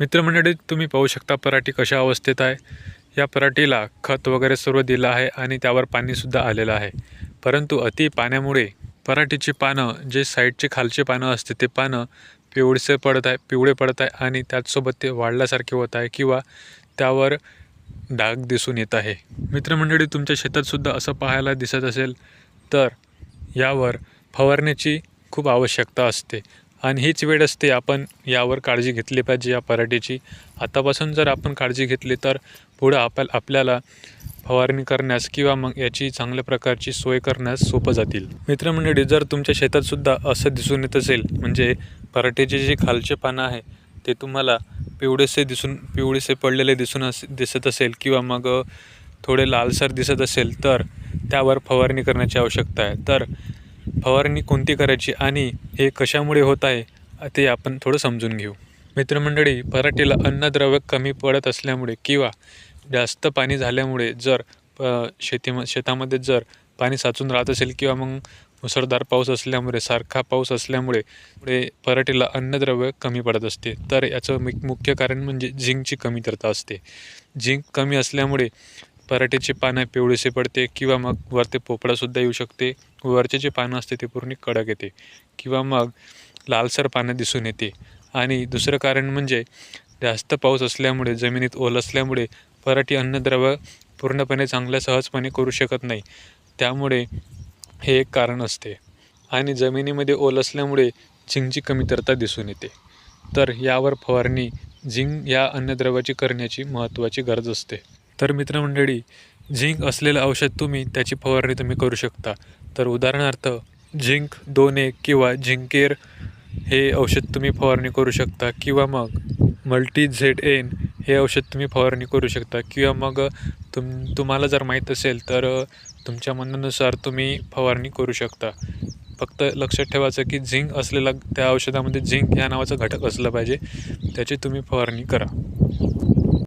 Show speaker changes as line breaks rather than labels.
मित्रमंडळी तुम्ही पाहू शकता पराठी कशा अवस्थेत आहे. या पराठीला खत वगैरे सर्व दिलं आहे आणि त्यावर पाणीसुद्धा आलेलं आहे. परंतु अति पाण्यामुळे पराठीची पानं जे साईडचे खालचे पानं असते ते पानं पिवळसे पडत आहे पिवळे पडत आहे आणि त्याचसोबत ते वाढल्यासारखे होत आहे किंवा त्यावर डाग दिसून येत आहे. मित्रमंडळी तुमच्या शेतातसुद्धा असं पाहायला दिसत असेल तर यावर फवारण्याची खूप आवश्यकता असते. आणि हीच वेळ असते आपण यावर काळजी घेतली पाहिजे या पराठीची. आतापासून जर आपण काळजी घेतली तर पुढं आप आपल्याला फवारणी करण्यास किंवा मग याची चांगल्या प्रकारची सोय करण्यास सोपं जातील. मित्रमंडळी जर तुमच्या शेतातसुद्धा असं दिसून येत असेल म्हणजे पराठीचे जे खालचे पानं आहे ते तुम्हाला पिवळेसे दिसून पिवळेसे पडलेले दिसून अस दिसत असेल किंवा मग थोडे लालसर दिसत असेल तर त्यावर फवारणी करण्याची आवश्यकता आहे. तर फवारणी कोणती करायची आणि हे कशामुळे होत आहे ते आपण थोडं समजून घेऊ. मित्रमंडळी पराठीला अन्नद्रव्य कमी पडत असल्यामुळे किंवा जास्त पाणी झाल्यामुळे जर शेतीम शेतामध्ये जर पाणी साचून राहत असेल किंवा मग मुसळधार पाऊस असल्यामुळे सारखा पाऊस असल्यामुळे पुढे पराठीला अन्नद्रव्य कमी पडत असते. तर याचं मुख्य कारण म्हणजे झिंकची कमतरता असते. झिंक कमी असल्यामुळे पराठीची पानं पिवळीशी पडते किंवा मग वरती पोपडासुद्धा येऊ शकते. वरचे जे पानं असते ते पूर्ण कडक येते किंवा मग लालसर पानं दिसून येते. आणि दुसरं कारण म्हणजे जास्त पाऊस असल्यामुळे जमिनीत ओल असल्यामुळे पराठी अन्नद्रव्य पूर्णपणे चांगल्या सहजपणे करू शकत नाही. त्यामुळे हे एक कारण असते. आणि जमिनीमध्ये ओल असल्यामुळे झिंकची कमतरता दिसून येते. तर यावर फवारणी झिंक या अन्नद्रव्याची करण्याची महत्त्वाची गरज असते. तर मित्रमंडळी झिंक असलेलं औषध तुम्ही त्याची फवारणी तुम्ही करू शकता. तर उदाहरणार्थ झिंक दोन एक किंवा झिंकेर हे औषध तुम्ही फवारणी करू शकता किंवा मग मल्टी झेड एन हे औषध तुम्ही फवारणी करू शकता किंवा मग तुम तुम्हाला जर माहीत असेल तर तुमच्या म्हणण्यानुसार तुम्ही फवारणी करू शकता. फक्त लक्षात ठेवायचं की झिंक असलेला त्या औषधामध्ये झिंक या नावाचा घटक असलं पाहिजे त्याची तुम्ही फवारणी करा.